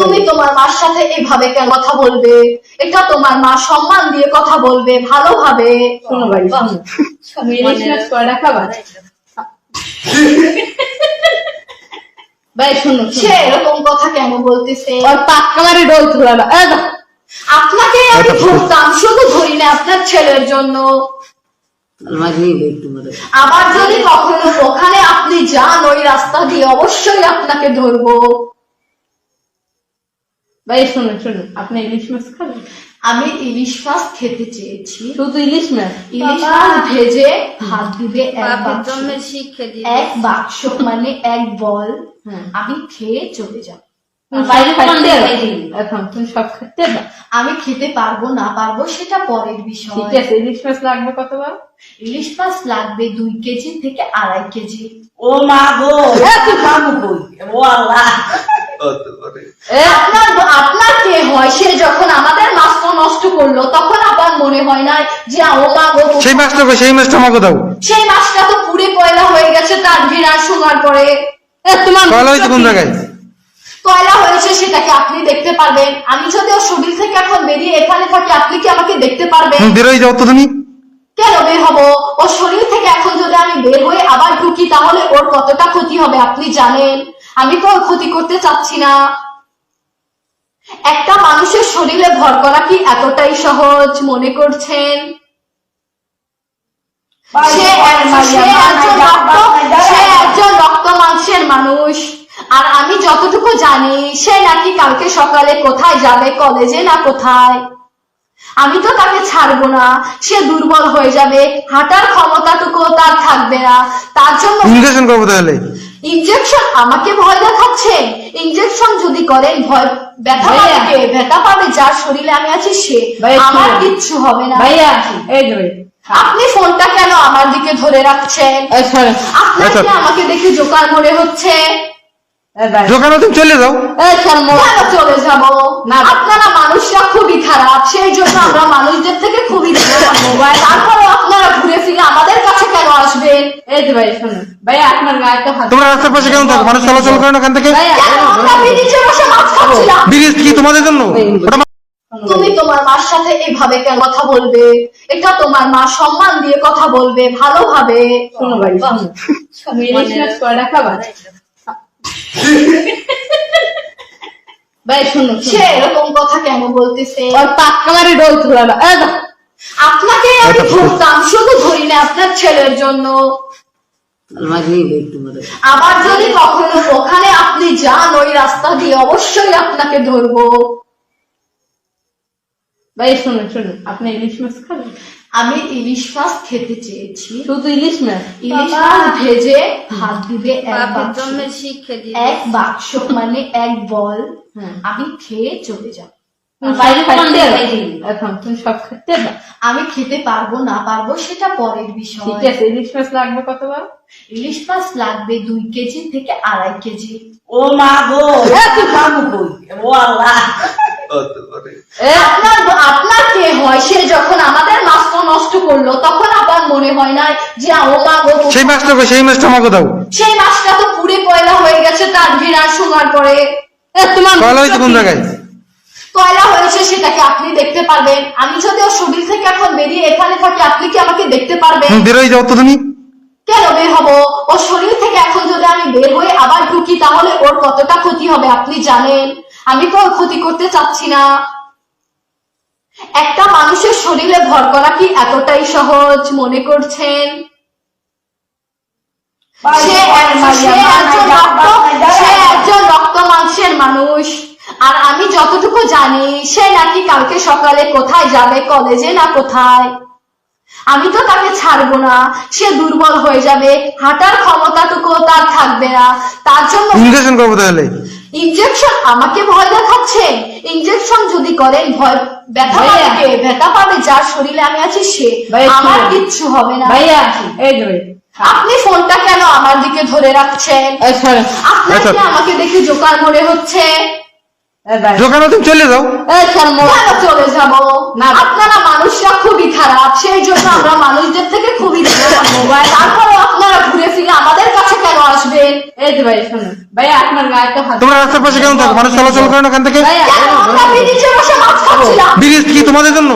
তুমি তোমার মার সাথে এভাবে কেন কথা বলবে? এটা তোমার মা সম্মান দিয়ে কথা বলবে ভালোভাবে। শোনো ভাই কয়টা খাবা ভাই শোনো সে এরকম কথা কেন বলতেছে? ওর পাক্কা মারি ডোল তুলালা এ আপনাকে আমি ধরতাম শুধু ধরি না আপনার ছেলের জন্য। আবার যদি কখনো ওখানে আপনি যান ওই রাস্তা দিয়ে অবশ্যই আপনাকে ধরবো। ভাই শোনো শোনো আপনি ইলিশ মাছ খাবেন আমি ইলিশ মাছ খেতে চেয়েছি। শুধু ইলিশ মাছ ইলিশ মাছ ভেজে ভাত দিবে এক বাক্স। এক মানে এক বল। হ্যাঁ। আমি খেয়ে চলে যাব? আমি খেতে পারব না পারব সেটা পরের বিষয়। ঠিক আছে ইলিশ মাছ লাগবে কতবার ইলিশ মাছ লাগবে দুই কেজি থেকে আড়াই কেজি। ও মা গো ও আল্লাহ। এ, আপনার আপনার কে হয়? সে যখন আমাদের মাছটা নষ্ট করল তখন আবার মনে হয় না যে ও মা গো সেই মাছটা সেই মাছটা আমাকে দাও। সেই মাছটা তো পুড়ে কয়লা হয়ে গেছে তার পরে। তোমার কয়লা হয়েছে কোন জায়গায়? কয়লা হয়েছে সেটাকে আপনি দেখতে পারবেন। আমি যদি ওর শরীর থেকে এখন বেরিয়ে এখানে থাকি আপনি কি আমাকে দেখতে পারবেন? বেরোয় যাও তো তুমি। কেন বের হব? ওর শরীর থেকে এখন যদি আমি বের হয়ে আবার ঢুকি তাহলে ওর কতটা ক্ষতি হবে আপনি জানেন? আমি তো ক্ষতি করতে চাচ্ছি না। একটা মানুষের শরীরে ভর করা কি এতটাই সহজ মনে করছেন? সে একজন রক্ত সে একজন রক্ত মাংসের মানুষ। আর আমি যতটুকু জানি সে নাকি কালকে সকালে কোথায় যাবে কলেজে না কোথায়? আমি তো তাকে ছাড়বো না। সে দুর্বল হয়ে যাবে। হাঁটার ক্ষমতাটুকু তার থাকবে না। তার জন্য করব তাহলে? ইনজেকশন আমাকে ভয় দেখাচ্ছে। ইনজেকশন যদি করেন ভয় ব্যথা পাবে কে? ব্যথা পাবে যার শরীরে আমি আছি সে। আমার কিচ্ছু হবে না। ভাইয়া এই আপনি ফোনটা কেন আমার দিকে ধরে রাখছেন? আপনার আচ্ছা। কি আমাকে দেখে জোকার মনে হচ্ছে। দোকানে তুমি চলে যাও। যাব? না। আপনারা মানুষরা খুবই খারাপ। সেই জন্য আমরা মানুষদের থেকে খুবই তারপরে আপনারা ঘুরে ফিরে আমাদের এই যে ভাই শোনো ভাইয়া আপনার গায়ে তো হাত তোমরা রাস্তার পাশে কেমন থাকো? মানুষ চলাচল করে না ওখান থেকে? ভাইয়া কেন আমরা বিরিজে বসে মাছ খাচ্ছিলাম ব্রিজ কি তোমাদের জন্য? তুমি তোমার মার সাথে এভাবে কেন কথা বলবে? এটা তোমার মা সম্মান দিয়ে কথা বলবে ভালোভাবে। শোনো ভাই শোনো। তুমি ইলিশ মাছ কয়টা খাবা ভাই শোনো সে এরকম কথা কেন বলতেছে? ওর পাক্কা মারি ডোল তুলালা আপনাকে আমি ধরতাম শুধু ধরি না আপনার ছেলের জন্য। আবার যদি কখনো ওখানে আপনি যান ওই রাস্তা দিয়ে অবশ্যই আপনাকে ধরবো। ভাই শোনো শোনো আপনি ইলিশ মাছ খাবেন আমি ইলিশ মাছ খেতে চেয়েছি। শুধু ইলিশ মাছ? ইলিশ মাছ ভেজে ভাত দিবে বাক্স। এক বাক্স মানে এক বল। হ্যাঁ। আমি খেয়ে চলে যাব। আমি খেতে পারব না পারব সেটা পরের বিষয়। ঠিক আছে ইলিশ মাছ লাগবে কতবার ইলিশ মাছ লাগবে দুই কেজি থেকে আড়াই কেজি। ও মা গো ও আল্লাহ। আপনার আপনার কে হয়? সে যখন আমাদের মাছটা নষ্ট করল তখন আবার মনে হয় না যে ও মা গো সেই মাছটা সেই মাছটা আমাকে দাও। সেই মাছটা তো পুড়ে কয়লা হয়ে গেছে তার ঘৃণার শোনার পরে। তোমার কয়লা হয়েছে কোন জায়গায়? কয়লা হয়েছে সেটাকে আপনি দেখতে পারবেন। আমি যদি ওর শরীর থেকে এখন বেরিয়ে এখানে থাকি আপনি কি আমাকে দেখতে পারবেন? বেরোয় যাও তো তুমি। কেন বের হব? ওর শরীর থেকে এখন যদি আমি বের হয়ে আবার ঢুকি তাহলে ওর কতটা ক্ষতি হবে আপনি জানেন? আমি তো ওর ক্ষতি করতে চাচ্ছি না। একটা মানুষের শরীরে ভর করা কি এতটাই সহজ মনে করছেন? সে সে একজন রক্ত সে একজন রক্ত মাংসের মানুষ। আর আমি যতটুকু জানি সে নাকি কালকে সকালে কোথায় যাবে কলেজে না কোথায়? আমি তো তাকে ছাড়বো না সে দুর্বল হয়ে যাবে হাঁটার ক্ষমতাটুকু তার থাকবে না তার জন্য ইনজেকশন করব তাহলে? ইনজেকশন আমাকে ভয় দেখাচ্ছে। ইনজেকশন যদি করেন ভয় ব্যথা পাবে ব্যথা পাবে যার শরীরে আমি আছি সে। আমার। কিচ্ছু হবে না। ভাইয়া এই আপনি ফোনটা কেন আমার দিকে ধরে রাখছেন? আপনার আচ্ছা। আমাকে দেখে জোকার মনে হচ্ছে? দোকানে তুমি চলে যাও। চলে যাব? না। আপনারা মানুষরা খুবই খারাপ সেই জন্য আমরা মানুষদের থেকে খুবই মোবাইল। তারপরে আপনারা ঘুরে ফিরে আমাদের কাছে কেন আসবেন এই যে ভাই শুনুন ভাই আপনার গায়ে তো হাত তোমরা রাস্তার পাশে কেন থাকো? মানুষ চলাচল করে না ওখান থেকে? ব্রিজে কি তোমাদের জন্য?